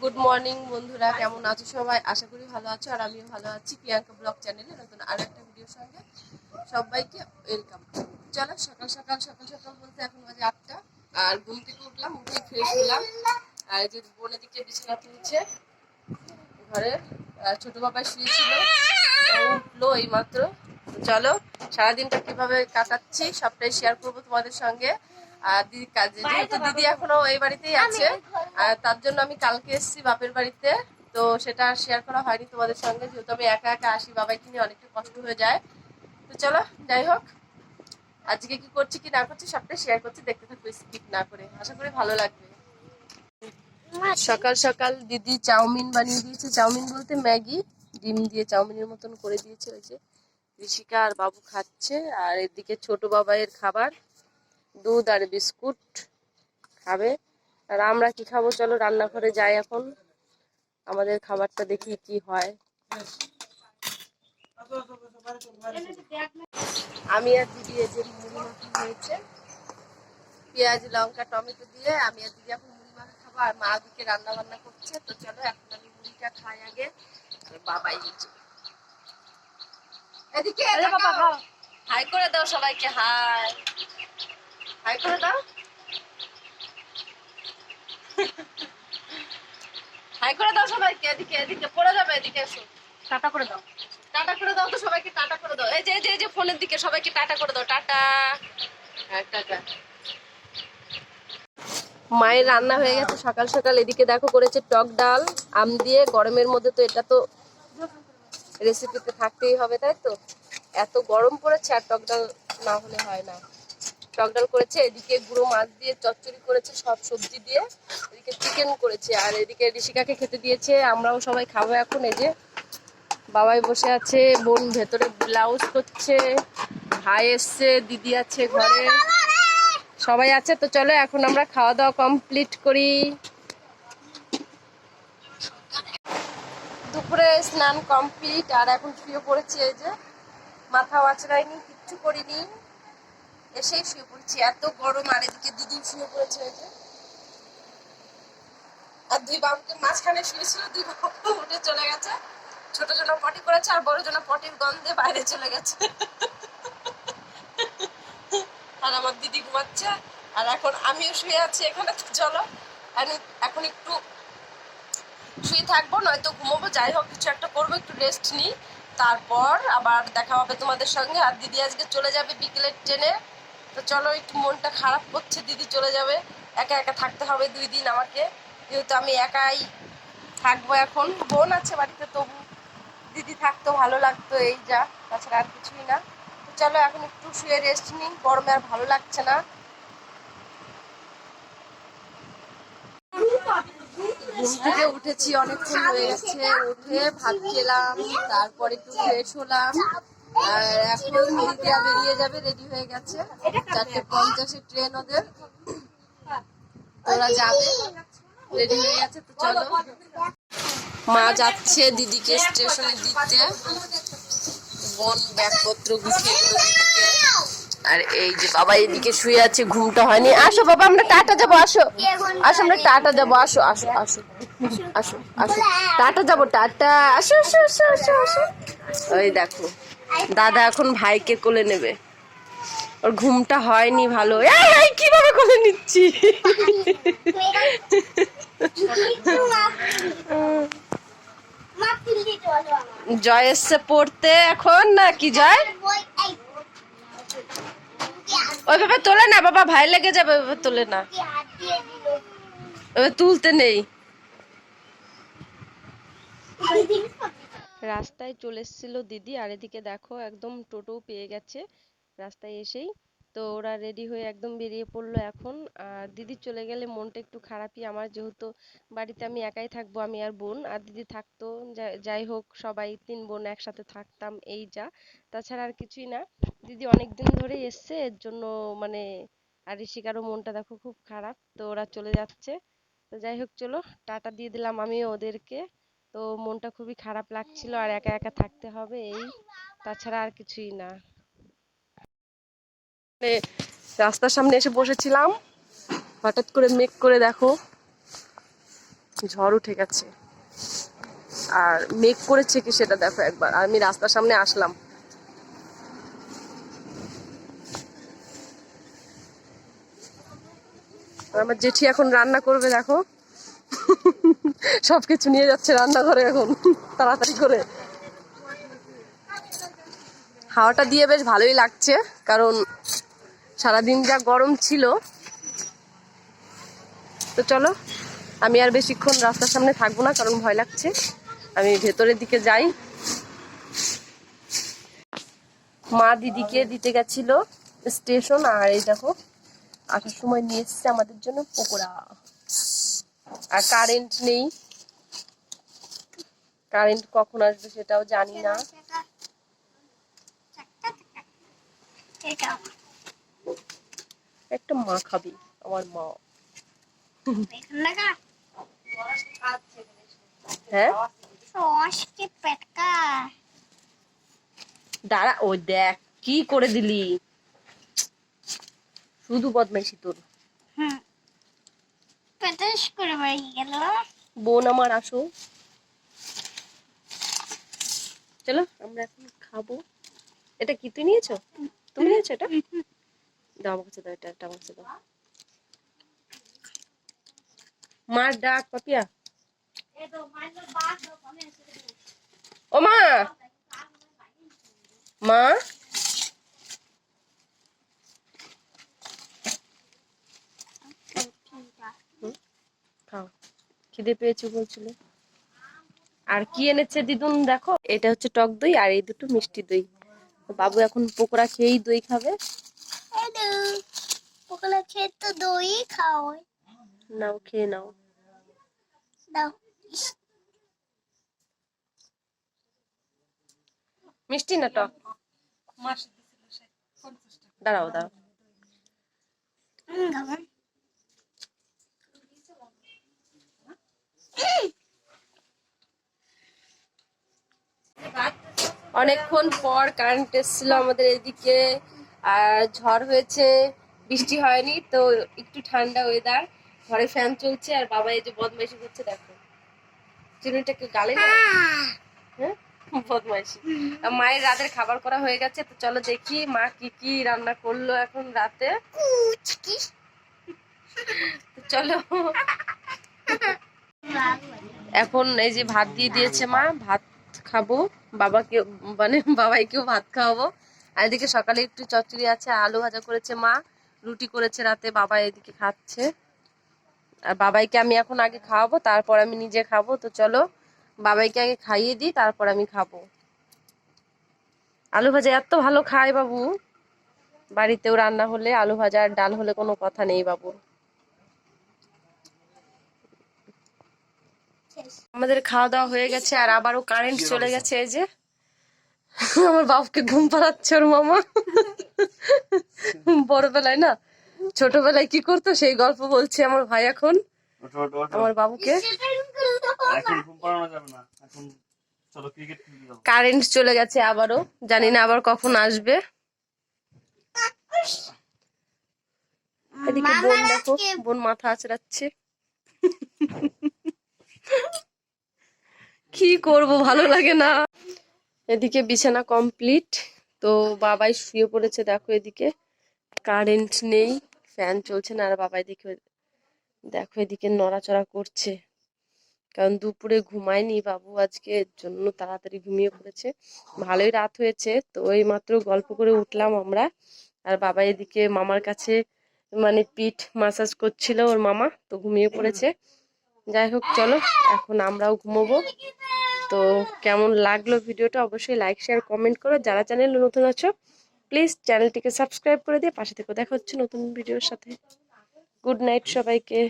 Good morning বন্ধুরা কেমন আছো সবাই? আশা করি ভালো আছো আর আমিও ভালো আছি। প্রিয়াঙ্কা ব্লগ চ্যানেলে নতুন আর একটা ভিডিওর সঙ্গে সবাইকে ওয়েলকাম চলো সকাল সকাল সকাল সকাল বলতে এখন বাজে আটটা আর ঘুম থেকে উঠলাম উঠে ফ্রেশ হলাম। আর এই যে বোনের দিকে বিছানা তুলছে ঘরে ছোট বাবা শুয়েছিল উঠল এই মাত্র চলো সারাদিনটা কীভাবে কাটাচ্ছি সবটাই শেয়ার করব তোমাদের সঙ্গে। আর দিদি যেহেতু দিদি এখনও এই বাড়িতেই আছে আর তার জন্য আমি কালকে এসেছি বাপের বাড়িতে তো সেটা শেয়ার করা হয়নি তোমাদের সঙ্গে যেহেতু আমি একা একা আসি বাবাইকে নিয়ে অনেকটা কষ্ট হয়ে যায়। তো চলো যাই হোক আজকে কি করছি কি না করছি সবটাই শেয়ার করছি দেখতে থাকব স্কিপ না করে আশা করি ভালো লাগবে। সকাল সকাল দিদি চাউমিন বানিয়ে দিয়েছে চাউমিন বলতে ম্যাগি ডিম দিয়ে চাউমিনের মতন করে দিয়েছে ওই যে ঋষিকা আর বাবু খাচ্ছে আর এদিকে ছোট বাবাইয়ের খাবার দুধ আর বিস্কুট খাবে। আর আমরা কি খাব? চলো রান্নাঘরে যাই এখন। আমাদের খাবারটা দেখি কি হয়। আমি আর দিদি এই যে মুড়ি মাখা হয়েছে। পেঁয়াজ লঙ্কা টমেটো দিয়ে আমি আর দিদি এখন মুড়ি মাখা খাব। আর মা দিকে রান্না বান্না করছে। তো চলো এখন আমি মুড়িটা খাই আগে। আর বাবাই নিচে এদিকে হাই করে দাও সবাইকে হাই। হাই করে দাও হাই করে দাও সবাইকে এদিকে এদিকে পড়ে যাবে এদিকে এসো টাটা করে দাও টাটা করে দাও তো সবাইকে টাটা করে দাও এই যে এই যে ফোনের দিকে সবাইকে টাটা করে দাও টাটা টাটা মায়ের রান্না হয়ে গেছে। সকাল সকাল এদিকে দেখো করেছে টক ডাল আম দিয়ে। গরমের মধ্যে তো এটা তো রেসিপিতে থাকতেই হবে তাই তো? এত গরম পড়েছে আর টক ডাল না হলে হয় না। টক ডাল করেছে, এদিকে গুঁড়ো মাছ দিয়ে চচ্চড়ি করেছে, সব সবজি দিয়ে, এদিকে চিকেন করেছে, আর এদিকে ঋষিকাকে খেতে দিয়েছে, আমরাও সবাই খাব এখন, এই যে বাবাই বসে আছে, বোন ভেতরে ব্লাউজ করছে, ভাই এসছে, দিদি আছে ঘরে, সবাই আছে, তো চলো এখন আমরা খাওয়া দাওয়া কমপ্লিট করি। দুপুরে স্নান কমপ্লিট আর এখন শুয়ে পড়েছি, এই যে মাথা আঁচড়াইনি, কিচ্ছু করিনি। এসেই শুয়ে পড়ছি। এত গরম আর এদিকে দিদি শুয়ে পড়েছে যে। আর দুই বাবুকে মাঝখানে শুয়েছিল, দুই বাবু উঠে চলে গেছে। ছোট জন পটি করেছে আর বড় জন পটির গন্ধে বাইরে চলে গেছে। আর আমার দিদি ঘুমাচ্ছে। আর এখন আমিও শুয়ে আছি এখানে, তো চলো। এখন একটু শুয়ে থাকব, নয়তো ঘুমোবো। যাই হোক, কিছু একটা করব, একটু রেস্ট নিই। তারপর আবার দেখা হবে তোমাদের সঙ্গে। আর দিদি আজকে চলে যাবে বিকেলের ট্রেনে তো চলো একটু মনটা খারাপ করছে দিদি চলে যাবে। একা একা থাকতে হবে দুই দিন আমাকে। যেহেতু আমি একাই থাকব এখন। বোন আছে বাড়িতে, তবু দিদি থাকতো, ভালো লাগতো এই যা, তাছাড়া আর কিছুই না। তো চলো এখন একটু শুয়ে রেস্ট নিই, গরমে আর ভালো লাগছে না। ঘুম উঠেছি, অনেকক্ষণ হয়ে গেছে, উঠে ভাত খেলাম, তারপর একটু ফ্রেশ হলাম। আর এখন দিদিয়া বেরিয়ে যাবে রেডি হয়ে গেছে। চারটে পঞ্চাশের ট্রেন ওদের। ওরা যাবে। রেডি হয়ে গেছে তো চলো। মা যাচ্ছে দিদিকে স্টেশনে দিতে। বোন ব্যাগপত্র গুছিয়ে দিল দিদিকে। আর এই যে বাবা এদিকে শুয়ে আছে ঘুমটা হয়নি। আসো বাবা আমরা টাটা যাব আসো। আসো আমরা টাটা যাব আসো আসো আসো। আসো আসো। টাটা যাব টাটা। আসো আসো আসো আসো আসো। ওই দেখো। দাদা এখন ভাইকে কোলে নেবে। ওর ঘুমটা হয়নি ভালো। এই, কীভাবে কোলে নিচ্ছি? জয় এসছে পড়তে এখন না কি জয়? ওইভাবে তোলে না বাবা ভাই লেগে যাবে তোলে না। তুলতে নেই। রাস্তায় চলে এসেছিল দিদি আর এদিকে দেখো একদম টোটো পেয়ে গেছে রাস্তায় এসেই। তো ওরা রেডি হয়ে একদম বেরিয়ে পড়ল এখন। আর দিদি চলে গেলে মনটা একটু খারাপই। আমার যেহেতু বাড়িতে আমি একাই থাকব, আমি আর বোন। আর দিদি থাকতো যাই হোক, সবাই তিন বোন একসাথে থাকতাম, এই যা। তাছাড়া আর কিছুই না। দিদি অনেক দিন ধরেই এসছে, এর জন্য মানে আর ঋষিকারও মনটা দেখো খুব খারাপ। তো ওরা চলে যাচ্ছে। তো যাই হোক, চলো, টাটা দিয়ে দিলাম আমিও ওদেরকে। তো মনটা খুবই খারাপ লাগছিল আর একা একা থাকতে হবে এই। তাছাড়া আর কিছুই না। রাস্তার সামনে এসে বসেছিলাম। হঠাৎ করে মেঘ করে দেখো, ঝড় উঠে গেছে। আর মেঘ করেছে কি সেটা দেখো একবার। আমি রাস্তার সামনে আসলাম। আমার জেঠি এখন রান্না করবে দেখো। সবকিছু নিয়ে যাচ্ছে রান্নাঘরে এখন, তাড়াতাড়ি করে। হাওয়াটা দিয়ে বেশ ভালোই লাগছে, কারণ সারাদিন যা গরম ছিল। তো চলো, আমি আর বেশিক্ষণ রাস্তার সামনে থাকব না, কারণ ভয় লাগছে। আমি ভেতরের দিকে যাই। মা দিদিকে দিতে গেছিল স্টেশন, আর এই দেখো, আসার সময় নিয়ে এসছে আমাদের জন্য পকোড়া। আর কারেন্ট নেই। কারেন্ট কখন আসবে সেটাও জানি না। একটা মা খাবি, আমার মা। হ্যাঁ? দাঁড়া, ও দেখ, কি করে দিলি? শুধু বদমাইশি তোর। বোন আমার, আসো। চলো, আমরা এখন খাব। এটা কি তুই নিয়েছো? তুমি নিয়েছো এটা? দাও আমার কাছে দাও, এটা আমার কাছে দাও। মার ডাক, পাপিয়া। ও মা! মা? খিদে পেয়েছে বলছিল। আর কি এনেছে দিদুন দেখো? এটা হচ্ছে টক দই আর এই দুটো মিষ্টি দই। বাবু এখন পকোড়া খেয়েই দই খাবে। পকোড়া খেয়ে তো দই খাও। নাও খেয়ে নাও। দাও। মিষ্টি না টক? দাঁড়াও দাঁড়াও হুম, খাব। অনেকক্ষণ পর কারেন্ট এসেছিল আমাদের এদিকে আর ঝড় হয়েছে বৃষ্টি হয়নি তো একটু ঠান্ডা ওয়েদার ঘরে ফ্যান চলছে আর বাবা এই যে বদমাইশি করছে দেখো। চিনুটাকে গালে হ্যাঁ? বদমাইশি। মায়ের রাতের খাবার করা হয়ে গেছে তো চলো দেখি মা কি কি রান্না করল এখন রাতে। চলো। এখন এই যে ভাত দিয়ে দিয়েছে মা, ভাত খাব বাবাকে মানে বাবাইকেও ভাত খাওয়াবো। আর এদিকে সকালে একটু চচ্চড়ি আছে, আলু ভাজা করেছে মা, রুটি করেছে রাতে, বাবা এদিকে খাচ্ছে। আর বাবাইকে আমি এখন আগে খাওয়াবো, তারপর আমি নিজে খাব। তো চলো, বাবাইকে আগে খাইয়ে দিই, তারপর আমি খাব। আলু ভাজা এত ভালো খায় বাবু। বাড়িতেও রান্না হলে আলু ভাজা আর ডাল হলে কোনো কথা নেই বাবুর আমাদের খাওয়া দাওয়া হয়ে গেছে আর আবারও কারেন্ট চলে গেছে এই যে। আমার বাপকে ঘুম পাড়াচ্ছে ওর মামা। বড়বেলায় না ছোটবেলায় কি করতো সেই গল্প বলছে আমার ভাই এখন আমার বাবুকে। এখন ঘুম পাড়ানো যাবে না এখন চলো ক্রিকেট খেলতে যাব। কারেন্ট চলে গেছে আবারও জানি না আবার কখন আসবে। এদিকে বোন দেখো বোন মাথা আঁচড়াচ্ছে। কি করব? ভালো লাগে না। এদিকে বিছানা কমপ্লিট তো বাবাই শুয়ে পড়েছে, দেখো এদিকে। কারেন্ট নেই ফ্যান চলছে না। আর বাবাই দেখো দেখো এদিকে নড়াচড়া করছে। কারণ দুপুরে ঘুমায়নি বাবু আজকে জন্য তাড়াতাড়ি ঘুমিয়ে পড়েছে। ভালোই রাত হয়েছে, তো ওই মাত্র গল্প করে উঠলাম আমরা। আর বাবা এদিকে মামার কাছে মানে পিঠ মাসাজ করছিল ওর মামা, তো ঘুমিয়ে পড়েছে। যাই হোক চলো, এখন আমরাও ঘুমোবো। তো কেমন লাগল ভিডিওটা অবশ্যই লাইক শেয়ার কমেন্ট করো। যারা চ্যানেল নতুন আছো প্লিজ চ্যানেলটিকে সাবস্ক্রাইব করে দিয়ে পাশে থেকে দেখা হচ্ছে নতুন ভিডিওর সাথে। গুড নাইট সবাইকে।